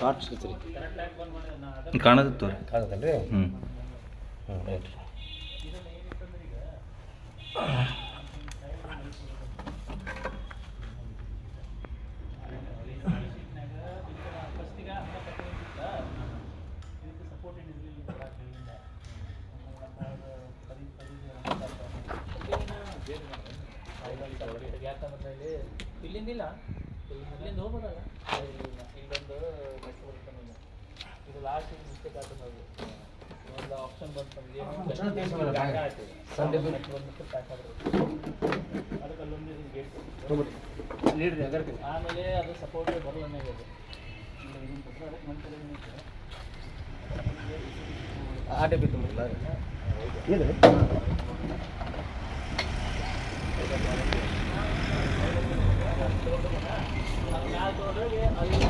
Torch ಹಚ್ಚಿರಿ ಕಾಣದತ್ತು ರೀ ಕಾಣತ್ತಲ್ರಿ ಹ್ಞೂ ಹ್ಞೂ ರೈಟ್ ರೀ ಯಾಕಂದ್ರೆ ಇಲ್ಲಿ? ಇಲ್ಲಿಂದಿಲ್ಲ ಇಲ್ಲಿಂದ ಹೋಗ್ಬೋದಲ್ಲ ಇಲ್ಲಿಂದ ಇಲ್ಲೊಂದು ಮೆಟ್ರೋ ಬರುತ್ತೆ ನೋಡಿ. ಇದು ಲಾಸ್ಟ್ ಮಿಸ್ಟೇಕ್ ಅದು ಒಂದು ಆಪ್ಷನ್ ಬಂತು. ಅದಕ್ಕೆ ಅಲ್ಲೊಂದು ಗೇಟ್ ಆಮೇಲೆ ಅದು ಸಪೋರ್ಟ್ ಬರಲ್ಲ ನನಗೆ ಅದು. ಆ ಇದು ಅಲ್ಲಿ